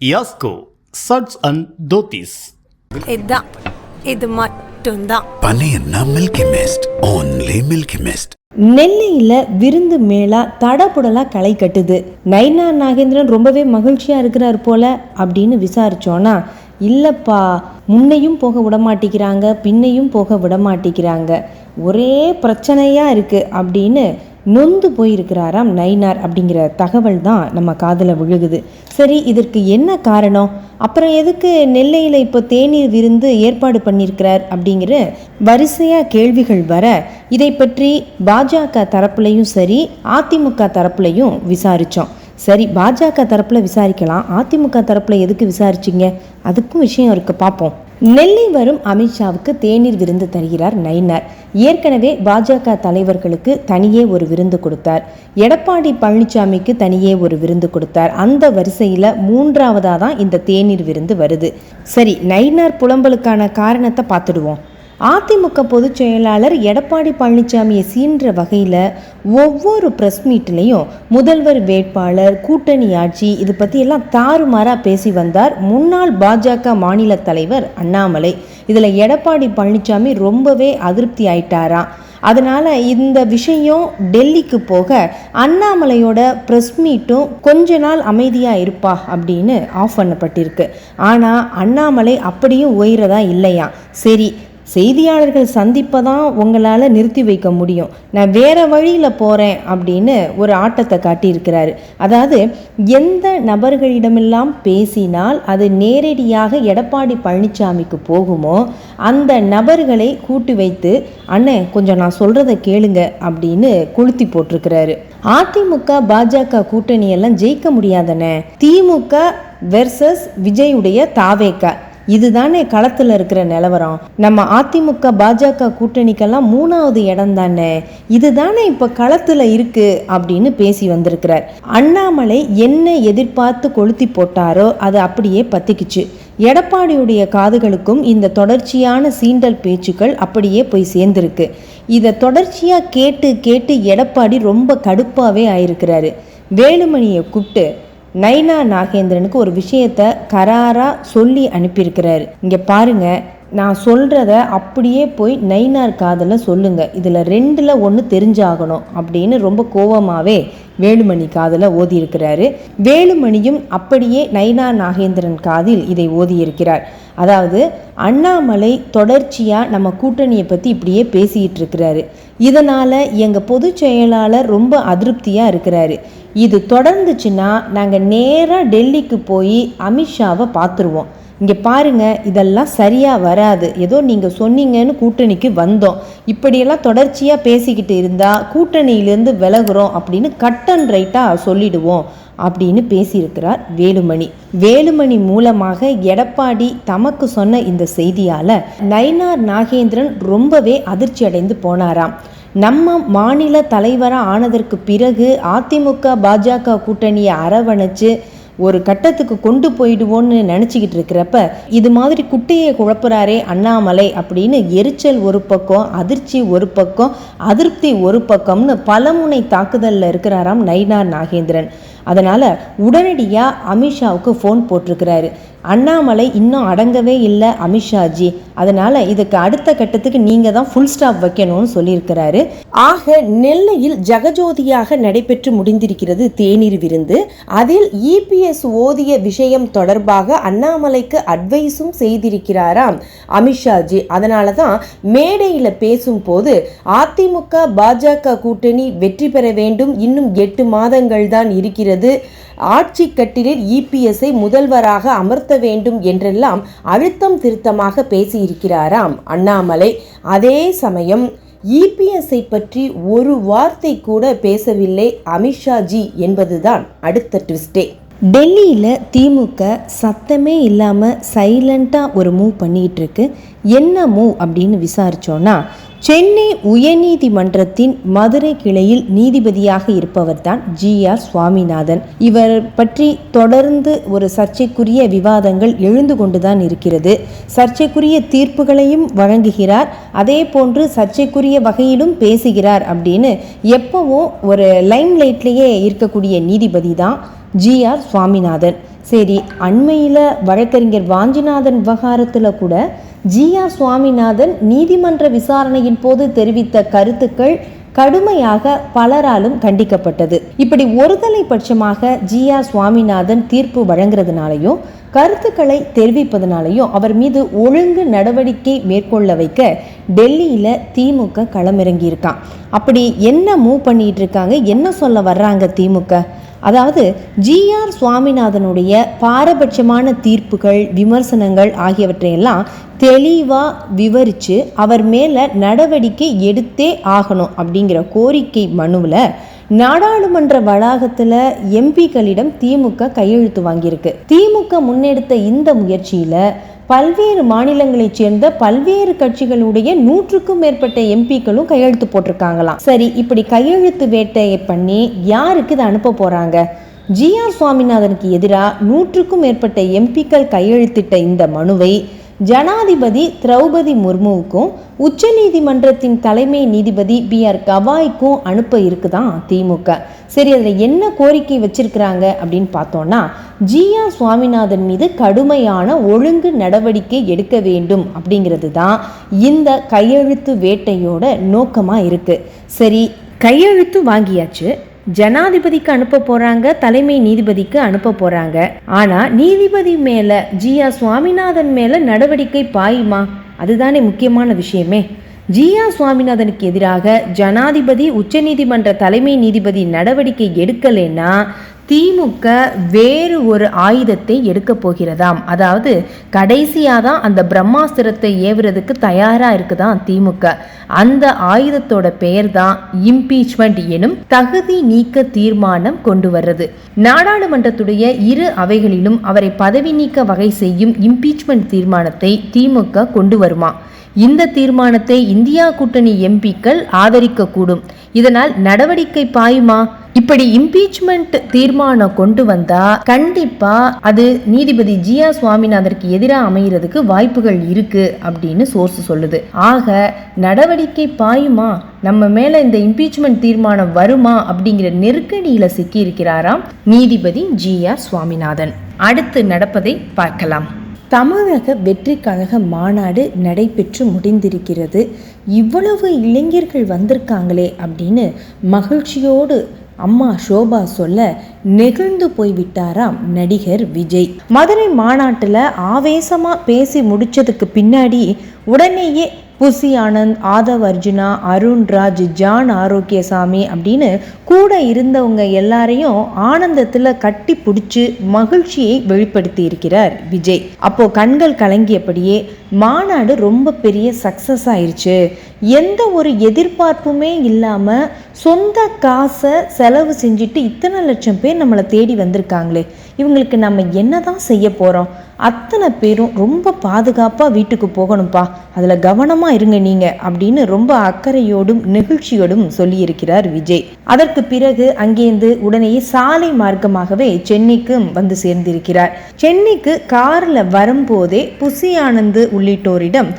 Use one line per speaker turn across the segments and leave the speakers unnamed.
Yasco சட்ஸ் and dhotis
இதான் இது மட்டும்தான்.
பனையன்னா Milky Mist only Milky Mist
நெல்லையில் விருந்து மேளா தடபுடலா களை கட்டுது. நைனா நாகேந்திரன் ரொம்பவே மகிழ்ச்சியா இருக்கிறார் போல அப்படின்னு விசாரிச்சோன்னா இல்லப்பா முன்னையும் போக விட மாட்டேங்கிறாங்க பின்னையும் போக விட மாட்டேங்கிறாங்க ஒரே பிரச்சனையா இருக்கு அப்படின்னு நொந்து போயிருக்கிறாராம் நைனார் அப்படிங்கிற தகவல் தான் நம்ம காதில் விழுகுது. சரி இதற்கு என்ன காரணம்? அப்புறம் எதுக்கு நெல்லையில் இப்போ தேநீர் விருந்து ஏற்பாடு பண்ணியிருக்கிறார் அப்படிங்கிற வரிசையாக கேள்விகள் வர இதை பற்றி பாஜக தரப்புலையும் சரி அதிமுக தரப்புலையும் விசாரித்தோம் சரி பாஜக தரப்பில் விசாரிக்கலாம். அதிமுக தரப்பில் எதுக்கு விசாரிச்சிங்க? அதுக்கும் விஷயம் இருக்குது பார்ப்போம் நெல்லை வரும் அமித்ஷாவுக்கு தேநீர் விருந்து தருகிறார் நயினார். ஏற்கனவே பாஜக தலைவர்களுக்கு தனியே ஒரு விருந்து கொடுத்தார். எடப்பாடி பழனிசாமிக்கு தனியே ஒரு விருந்து கொடுத்தார். அந்த வரிசையில் மூன்றாவதாக தான் இந்த தேநீர் விருந்து வருது. சரி நயினார் புலம்பலுக்கான காரணத்தை பார்த்துடுவோம். அதிமுக பொதுச் செயலாளர் எடப்பாடி பழனிசாமியை சீன்ற வகையில் ஒவ்வொரு ப்ரெஸ் மீட்லேயும் முதல்வர் வேட்பாளர் கூட்டணி ஆட்சி இது பற்றி எல்லாம் தாறுமாறாக பேசி வந்தார் முன்னாள் பாஜக மாநில தலைவர் அண்ணாமலை. இதில் எடப்பாடி பழனிசாமி ரொம்பவே அதிருப்தி ஆயிட்டாராம் அதனால் இந்த விஷயம் டெல்லிக்கு போக அண்ணாமலையோட ப்ரெஸ் மீட்டும் கொஞ்ச நாள் அமைதியாக இருப்பா அப்படின்னு ஆஃப் பண்ணப்பட்டிருக்கு. ஆனால் அண்ணாமலை அப்படியும் உயிரதா இல்லையா? சரி செய்தியாளர்கள் சந்திப்பை தான் உங்களால் நிறுத்தி வைக்க முடியும். நான் வேறு வழியில் போகிறேன் அப்படின்னு ஒரு ஆட்டத்தை காட்டியிருக்கிறாரு. அதாவது எந்த நபர்களிடமெல்லாம் பேசினால் அது நேரடியாக எடப்பாடி பழனிசாமிக்கு போகுமோ அந்த நபர்களை கூட்டி வைத்து அண்ணே கொஞ்சம் நான் சொல்கிறத கேளுங்க அப்படின்னு கொளுத்தி போட்டிருக்கிறாரு. அதிமுக பாஜக கூட்டணியெல்லாம் ஜெயிக்க முடியாதன திமுக வெர்சஸ் விஜயுடைய தாவேக்கா. இதுதானே களத்தில் இருக்கிற நிலவரம். நம்ம அதிமுக பாஜக கூட்டணிக்கெல்லாம் மூணாவது இடம் தானே. இதுதானே இப்போ களத்தில் இருக்கு அப்படின்னு பேசி வந்திருக்கிறார். அண்ணாமலை என்ன எதிர்பார்த்து கொளுத்தி போட்டாரோ அது அப்படியே பத்திக்குச்சு. எடப்பாடியுடைய காதுகளுக்கும் இந்த தொடர்ச்சியான சீண்டல் பேச்சுக்கள் அப்படியே போய் சேர்ந்துருக்கு. இதை தொடர்ச்சியாக கேட்டு கேட்டு எடப்பாடி ரொம்ப கடுப்பாகவே ஆயிருக்கிறாரு. வேலுமணியை கூப்பிட்டு நைனா நாகேந்திரனுக்கு ஒரு விஷயத்த கராராக சொல்லி அனுப்பியிருக்கிறாரு. இங்கே பாருங்க நான் சொல்கிறத அப்படியே போய் நைனார் காதில் சொல்லுங்க. இதில் ரெண்டில் ஒன்று தெரிஞ்சாகணும் அப்படின்னு ரொம்ப கோவமாகவே வேலுமணி காதில் ஓதியிருக்கிறாரு. வேலுமணியும் அப்படியே நைனா நாகேந்திரன் காதில் இதை ஓதியிருக்கிறார். அதாவது அண்ணாமலை தொடர்ச்சியாக நம்ம கூட்டணியை பற்றி இப்படியே பேசிக்கிட்டு இருக்கிறாரு. இதனால் எங்கள் பொதுச் செயலாளர் ரொம்ப அதிருப்தியாக இருக்கிறாரு. இது தொடர்ந்துச்சுன்னா நாங்கள் நேராக டெல்லிக்கு போய் அமித்ஷாவை பார்த்துருவோம். இங்கே பாருங்கள் இதெல்லாம் சரியாக வராது. ஏதோ நீங்கள் சொன்னீங்கன்னு கூட்டணிக்கு வந்தோம். இப்படியெல்லாம் தொடர்ச்சியாக பேசிக்கிட்டு இருந்தால் கூட்டணியிலேருந்து விலகுறோம் அப்படின்னு கட் அண்ட் ரைட்டாக சொல்லிடுவோம் அப்படின்னு பேசியிருக்கிறார் வேலுமணி. வேலுமணி மூலமாக எடப்பாடி தமக்கு சொன்ன இந்த செய்தியால் நயினார் நாகேந்திரன் ரொம்பவே அதிர்ச்சி அடைந்து போனாராம். நம்ம மாநில தலைவராக ஆனதற்கு பிறகு அதிமுக பாஜக கூட்டணியை அரவணைச்சு ஒரு கட்டத்துக்கு கொண்டு போயிடுவோன்னு நினச்சிக்கிட்டு இருக்கிறப்ப இது மாதிரி குட்டையை குழப்புறாரே அண்ணாமலை அப்படின்னு எரிச்சல் ஒரு பக்கம் அதிர்ச்சி ஒரு பக்கம் அதிருப்தி ஒரு பக்கம்னு பலமுனை தாக்குதலில் இருக்கிறாராம் நயினார் நாகேந்திரன். அதனால் உடனடியாக அமித்ஷாவுக்கு ஃபோன் போட்டிருக்கிறாரு. அண்ணாமலை இன்னும் அடங்கவே இல்லை அமித்ஷாஜி அதனால் இதுக்கு அடுத்த கட்டத்துக்கு நீங்கள் தான் ஃபுல் ஸ்டாப் வைக்கணும்னு சொல்லியிருக்கிறாரு. ஆக நெல்லையில் ஜகஜோதியாக நடைபெற்று முடிந்திருக்கிறது தேநீர் விருந்து. அதில் இபிஎஸ் ஓதிய விஷயம் தொடர்பாக அண்ணாமலைக்கு அட்வைஸும் செய்திருக்கிறாராம் அமித்ஷாஜி அதனால தான் மேடையில் பேசும்போது அதிமுக பாஜக கூட்டணி வெற்றி பெற வேண்டும். இன்னும் எட்டு மாதங்கள் தான் இருக்கிறது. ஆட்சி கட்டிலில் இபிஎஸ்ஐ முதல்வராக அமர்த்த வேண்டும் என்றெல்லாம் அழுத்தம் திருத்தமாக பேசியிருக்கிறாராம் அண்ணாமலை. அதே சமயம் இபிஎஸ்ஐ பற்றி ஒரு வார்த்தை கூட பேசவில்லை அமித்ஷாஜி என்பதுதான் அடுத்த ட்விஸ்டே. டெல்லியில் திமுக சத்தமே இல்லாமல் சைலண்ட்டாக ஒரு மூவ் பண்ணிகிட்டு இருக்கு. என்ன மூவ் அப்படின்னு விசாரித்தோன்னா சென்னை உயர்நீதிமன்றத்தின் மதுரை கிளையில் நீதிபதியாக இருப்பவர் தான் ஜி ஆர் சுவாமிநாதன். இவர் பற்றி தொடர்ந்து ஒரு சர்ச்சைக்குரிய விவாதங்கள் எழுந்து கொண்டுதான் இருக்கிறது. சர்ச்சைக்குரிய தீர்ப்புகளையும் வழங்குகிறார். அதே போன்று சர்ச்சைக்குரிய வகையிலும் பேசுகிறார் அப்படின்னு எப்பவும் ஒரு லைம் லைட்லேயே இருக்கக்கூடிய நீதிபதி தான் ஜி ஆர் சுவாமிநாதன். சரி அண்மையில் வழக்கறிஞர் வாஞ்சிநாதன் விவகாரத்தில் கூட ஜி ஆர் சுவாமிநாதன் நீதிமன்ற விசாரணையின் போது தெரிவித்த கருத்துக்கள் கடுமையாக பலராலும் கண்டிக்கப்பட்டது. இப்படி ஒருதலை பட்சமாக ஜி ஆர் சுவாமிநாதன் தீர்ப்பு வழங்குறதுனாலையும் கருத்துக்களை தெரிவிப்பதனாலையும் அவர் மீது ஒழுங்கு நடவடிக்கை மேற்கொள்ள வைக்க டெல்லியில் திமுக களமிறங்கியிருக்கான். அப்படி என்ன மூவ் பண்ணிட்டு இருக்காங்க? என்ன சொல்ல வர்றாங்க திமுக அதாவது ஜிஆர் சுவாமிநாதனுடைய பாரபட்சமான தீர்ப்புகள் விமர்சனங்கள் ஆகியவற்றையெல்லாம் தெளிவாக விவரித்து அவர் மேலே நடவடிக்கை எடுத்தே ஆகணும் அப்படிங்கிற கோரிக்கை மனுவில் நாடாளுமன்ற வளாகத்தில் எம்பிக்களிடம் திமுக கையெழுத்து வாங்கியிருக்கு. திமுக முன்னெடுத்த இந்த முயற்சியில் பல்வேறு மாநிலங்களைச் சேர்ந்த பல்வேறு கட்சிகளுடைய நூற்றுக்கும் மேற்பட்ட எம்பிக்களும் கையெழுத்து போட்டிருக்காங்களாம். சரி இப்படி கையெழுத்து வேட்டையை பண்ணி யாருக்கு இதை அனுப்ப போறாங்க? ஜி ஆர் சுவாமிநாதனுக்கு எதிராக நூற்றுக்கும் மேற்பட்ட எம்பிக்கள் கையெழுத்திட்ட இந்த மனுவை ஜனாதிபதி திரௌபதி முர்முவுக்கும் உச்சநீதிமன்றத்தின் தலைமை நீதிபதி பி ஆர் கவாய்க்கும் அனுப்ப இருக்குதான் திமுக. சரி அதில் என்ன கோரிக்கை வச்சிருக்கிறாங்க அப்படின்னு பார்த்தோம்னா ஜியா சுவாமிநாதன் மீது கடுமையான ஒழுங்கு நடவடிக்கை எடுக்க வேண்டும் அப்படிங்கிறது தான் இந்த கையெழுத்து வேட்டையோட நோக்கமாக இருக்குது சரி கையெழுத்து வாங்கியாச்சு. ஜனாதிபதிக்கு அனுப்ப போறாங்க தலைமை நீதிபதிக்கு அனுப்ப போறாங்க. ஆனா நீதிபதி மேல ஜி ஆர் சுவாமிநாதன் மேல நடவடிக்கை பாயுமா? அதுதானே முக்கியமான விஷயமே. ஜி ஆர் சுவாமிநாதனுக்கு எதிராக ஜனாதிபதி உச்சநீதிமன்ற தலைமை நீதிபதி நடவடிக்கை எடுக்கலைன்னா திமுக வேறு ஒரு ஆயுதத்தை எடுக்க போகிறதாம். அதாவது கடைசியாக தான் அந்த பிரம்மாஸ்திரத்தை ஏவுறதுக்கு தயாராக இருக்குதாம் திமுக. அந்த ஆயுதத்தோட பெயர் தான் இம்பீச்மெண்ட் எனும் தகுதி நீக்க தீர்மானம் கொண்டு வர்றது. நாடாளுமன்றத்துடைய இரு அவைகளிலும் அவரை பதவி நீக்க வகை செய்யும் இம்பீச்மெண்ட் தீர்மானத்தை திமுக கொண்டு வருமா? இந்த தீர்மானத்தை இந்தியா கூட்டணி எம்பிக்கள் ஆதரிக்கக்கூடும். இதனால் நடவடிக்கை பாயுமா? இப்படி இம்பீச்மெண்ட் தீர்மானம் கொண்டு வந்தா கண்டிப்பா அது நீதிபதி ஜி ஆர் சுவாமிநாதனுக்கு எதிராக அமைகிறதுக்கு வாய்ப்புகள் இருக்கு அப்படின்னு சோர்ஸ் சொல்லுது. ஆக நடவடிக்கை பாயுமா? நம்ம மேல இந்த இம்பீச்மெண்ட் தீர்மானம் வருமா? அப்படிங்கிற நெருக்கடியில சிக்கி இருக்கிறாராம் நீதிபதி ஜி ஆர் சுவாமிநாதன். அடுத்து நடப்பதை பார்க்கலாம். தமிழக வெற்றி கழக மாநாடு நடைபெற்று முடிந்திருக்கிறது. இவ்வளவு இளைஞர்கள் வந்திருக்காங்களே அப்படின்னு மகிழ்ச்சியோடு அம்மா ஷோபா சொல்ல நெகிழ்ந்து போய்விட்டாராம் நடிகர் விஜய். மதுரை மாநாட்டில் ஆவேசமாக பேசி முடித்ததுக்கு பின்னாடி உடனேயே புசி ஆனந்த் ஆதவ் அர்ஜுனா அருண்ராஜ் ஜான் ஆரோக்கியசாமி அப்படின்னு கூட இருந்தவங்க எல்லாரையும் ஆனந்தத்தில் கட்டி பிடிச்சி மகிழ்ச்சியை வெளிப்படுத்தி இருக்கிறார் விஜய். அப்போ கண்கள் கலங்கியபடியே மாநாடு ரொம்ப பெரிய சக்ஸஸ் ஆயிடுச்சு எந்த ஒரு எதிர்பார்ப்புமே இல்லாமல் சொந்த காசை செலவு செஞ்சுட்டு இத்தனை லட்சம் பேர் நம்மளை தேடி வந்திருக்காங்களே. இவங்களுக்கு நம்ம என்ன தான் செய்ய போகிறோம் அத்தனை பேரும் ரொம்ப பாதுகாப்பாக வீட்டுக்கு போகணும்ப்பா அதில் கவனமாக இருங்க நீங்கள் அப்படின்னு ரொம்ப அக்கறையோடும் நெகிழ்ச்சியோடும் சொல்லியிருக்கிறார் விஜய். அதற்கு பிறகு அங்கேருந்து உடனே சாலை மார்க்கமாகவே சென்னைக்கும் வந்து சேர்ந்திருக்கிறார். சென்னைக்கு காரில் வரும்போதே புசி ஆனந்த் உள்ளிட்டோரிடம்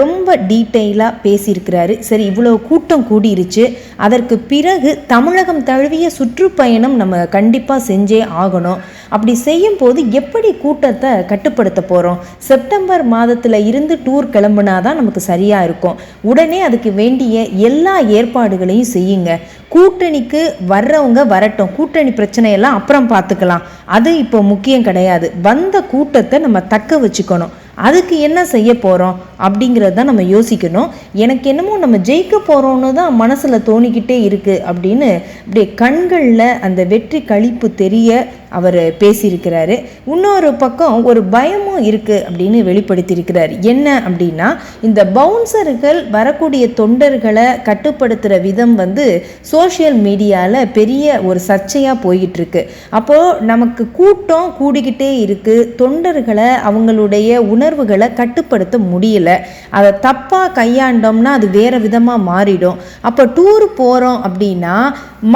ரொம்ப டீட்டெயிலாக பேசியிருக்கிறாரு. சரி இவ்வளோ கூட்டம் கூடிருச்சு. அதற்கு பிறகு தமிழகம் தழுவிய சுற்றுப்பயணம் நம்ம கண்டிப்பாக செஞ்சே ஆகணும். அப்படி செய்யும் போது எப்படி கூட்டத்தை கட்டுப்படுத்த போகிறோம் செப்டம்பர் மாதத்தில் இருந்து டூர் கிளம்புனா தான் நமக்கு சரியாக இருக்கும். உடனே அதுக்கு வேண்டிய எல்லா ஏற்பாடுகளையும் செய்யுங்க. கூட்டணிக்கு வர்றவங்க வரட்டும். கூட்டணி பிரச்சனையெல்லாம் அப்புறம் பார்த்துக்கலாம் அது இப்போ முக்கியம் கிடையாது. வந்த கூட்டத்தை நம்ம தக்க வச்சுக்கணும். அதுக்கு என்ன செய்ய போகிறோம் அப்படிங்கிறத தான் நம்ம யோசிக்கணும். எனக்கு என்னமோ நம்ம ஜெயிக்க போகிறோன்னு தான் மனசில் தோணிக்கிட்டே இருக்குது அப்படின்னு அப்படியே கண்களில் அந்த வெற்றி கழிப்பு தெரிய அவர் பேசியிருக்கிறாரு. இன்னொரு பக்கம் ஒரு பயமும் இருக்குது அப்படின்னு வெளிப்படுத்தியிருக்கிறார். என்ன அப்படின்னா இந்த பவுன்சர்கள் வரக்கூடிய தொண்டர்களை கட்டுப்படுத்துகிற விதம் வந்து சோஷியல் மீடியாவில் பெரிய ஒரு சர்ச்சையாக போய்கிட்டு இருக்கு அப்போது நமக்கு கூட்டம் கூடிக்கிட்டே இருக்குது தொண்டர்களை அவங்களுடைய உணர்வுகளை கட்டுப்படுத்த முடியல. அதை தப்பாக கையாண்டோம்னா அது வேற விதமாக மாறிடும். அப்போ டூர் போகிறோம் அப்படின்னா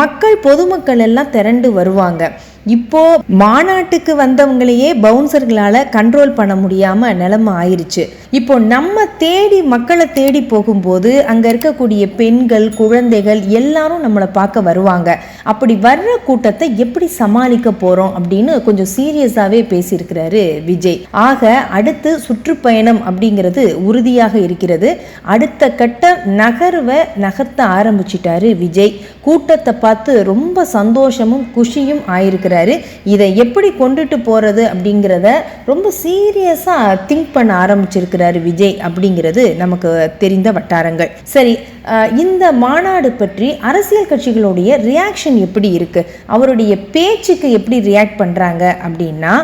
மக்கள் பொதுமக்கள் எல்லாம் திரண்டு வருவாங்க. இப்போ மாநாட்டுக்கு வந்தவங்களையே பவுன்சர்களால் கண்ட்ரோல் பண்ண முடியாம நிலைமை ஆயிருச்சு. இப்போ நம்ம தேடி மக்களை தேடி போகும்போது அங்க இருக்கக்கூடிய பெண்கள் குழந்தைகள் எல்லாரும் நம்மளை பார்க்க வருவாங்க. அப்படி வர்ற கூட்டத்தை எப்படி சமாளிக்க போறோம் அப்படின்னு கொஞ்சம் சீரியஸாவே பேசியிருக்கிறாரு விஜய். ஆக அடுத்து சுற்றுப்பயணம் அப்படிங்கிறது உறுதியாக இருக்கிறது. அடுத்த கட்ட நகர்வை நகர்த்த ஆரம்பிச்சிட்டாரு விஜய். கூட்டத்தை பார்த்து ரொம்ப சந்தோஷமும் குஷியும் ஆயிருக்கிறார். இதை எப்படி கொண்டுட்டு போறது அப்படிங்கிறத ரொம்ப சீரியஸா திங்க் பண்ண ஆரம்பிச்சிருக்கிறாரு விஜய் அப்படிங்கிறது நமக்கு தெரிந்த வட்டாரங்கள். சரி இந்த மாநாடு பற்றி அரசியல் கட்சிகளுடைய ரியாக்ஷன் எப்படி இருக்கு? அவருடைய பேச்சுக்கு எப்படி ரியாக்ட் பண்றாங்க அப்படின்னா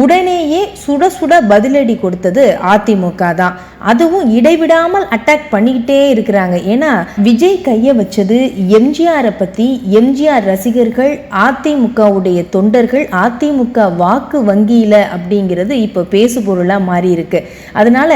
உடனேயே சுட சுட பதிலடி கொடுத்தது அதிமுக தான். அதுவும் இடைவிடாமல் அட்டாக் பண்ணிக்கிட்டே இருக்கிறாங்க. ஏன்னா விஜய் கையை வச்சது எம்ஜிஆரை பற்றி எம்ஜிஆர் ரசிகர்கள் அதிமுகவுடைய தொண்டர்கள் அதிமுக வாக்கு வங்கியில் அப்படிங்கிறது இப்போ பேசு பொருளாக மாறி இருக்கு அதனால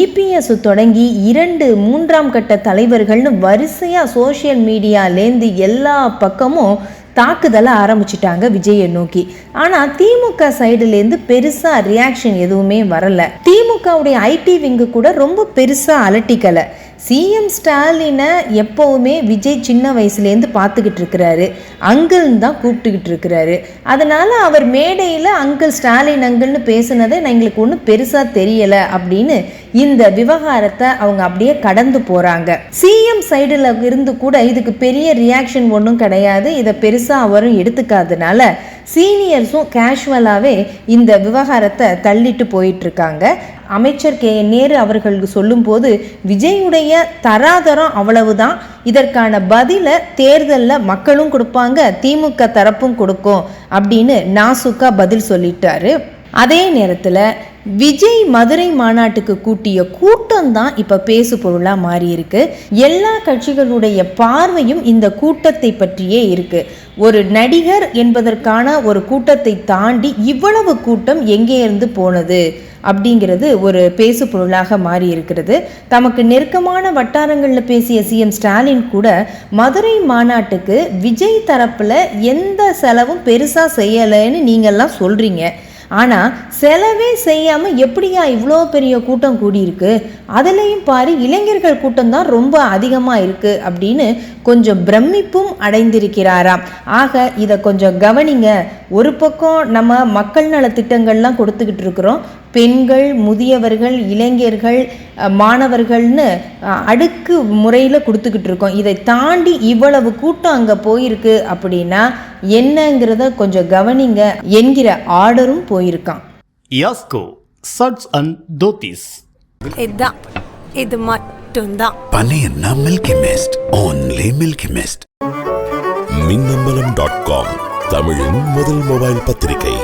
இபிஎஸ் தொடங்கி இரண்டு மூன்றாம் கட்ட தலைவர்கள்னு வரிசையாக சோஷியல் மீடியாலேருந்து எல்லா பக்கமும் தாக்குதலை ஆரம்பிச்சிட்டாங்க விஜயை நோக்கி. ஆனால் திமுக சைடுலேருந்து பெருசாக ரியாக்ஷன் எதுவுமே வரல. திமுகவுடைய ஐடி விங்கு கூட ரொம்ப பெருசாக அலட்டிக்கலை. சிஎம் ஸ்டாலினை எப்போவுமே விஜய் சின்ன வயசுலேருந்து பார்த்துக்கிட்டு இருக்கிறாரு. அங்கிள்னு தான் கூப்பிட்டுக்கிட்டு இருக்கிறாரு. அதனால் அவர் மேடையில் அங்கிள் ஸ்டாலின் அங்கிள்னு பேசுனதை நான் எங்களுக்கு ஒன்றும் பெருசாக தெரியலை அப்படின்னு இந்த விவகாரத்தை அவங்க அப்படியே கடந்து போகிறாங்க சிஎம் சைடில் இருந்து கூட இதுக்கு பெரிய ரியாக்ஷன் ஒன்றும் கிடையாது. இதை பெருசாக அவரும் எடுத்துக்காதனால சீனியர்ஸும் கேஷுவலாகவே இந்த விவகாரத்தை தள்ளிட்டு போயிட்டுருக்காங்க. அமைச்சர் கே. நேரு அவர்கள் சொல்லும்போது விஜயுடைய தராதரம் அவ்வளவுதான். இதற்கான பதிலை தேர்தலில் மக்களும் கொடுப்பாங்க திமுக தரப்பும் கொடுக்கும் அப்படின்னு நாசுக்கா பதில் சொல்லிட்டாரு. அதே நேரத்தில் விஜய் மதுரை மாநாட்டுக்கு கூட்டிய கூட்டம் தான் இப்போ பேசு பொருளாக மாறியிருக்கு. எல்லா கட்சிகளுடைய பார்வையும் இந்த கூட்டத்தை பற்றியே இருக்கு. ஒரு நடிகர் என்பதற்கான ஒரு கூட்டத்தை தாண்டி இவ்வளவு கூட்டம் எங்கே இருந்து போனது அப்படிங்கிறது ஒரு பேசு பொருளாக மாறி இருக்கிறது தமக்கு நெருக்கமான வட்டாரங்களில் பேசிய சிஎம் ஸ்டாலின் கூட மதுரை மாநாட்டுக்கு விஜய் தரப்பில் எந்த செலவும் பெருசாக செய்யலைன்னு நீங்கள்லாம் சொல்கிறீங்க ஆனால் செலவே செய்யாமல் எப்படியா இவ்வளோ பெரிய கூட்டம் கூடியிருக்கு? அதுலேயும் பாரு இளைஞர்கள் கூட்டம்தான் ரொம்ப அதிகமாக இருக்குது அப்படின்னு கொஞ்சம் பிரமிப்பும் அடைந்திருக்கிறாராம். ஆக இதை கொஞ்சம் கவனிங்க. ஒரு பக்கம் நம்ம மக்கள் நல திட்டங்கள்லாம் கொடுத்துக்கிட்டு இருக்கிறோம். பெண்கள் முதியவர்கள் இளைஞர்கள் மாணவர்கள்னு அடுக்கு முறையில் கொடுத்துக்கிட்டு இருக்கோம். இதை தாண்டி இவ்வளவு கூட்டம் அங்கே போயிருக்கு அப்படின்னா என்னங்கிறத கொஞ்சம் கவனிங்க என்கிற ஆர்டரும் போயிருக்கான்
யாஸ்கோ சட்ஸ் அண்ட் தோத்திஸ்.
இதான் இது மட்டும்தான்.
பனையன்னா Milky Mist only Milky Mist
Minnambalam dot com தமிழின் முதல் மொபைல் பத்திரிகை.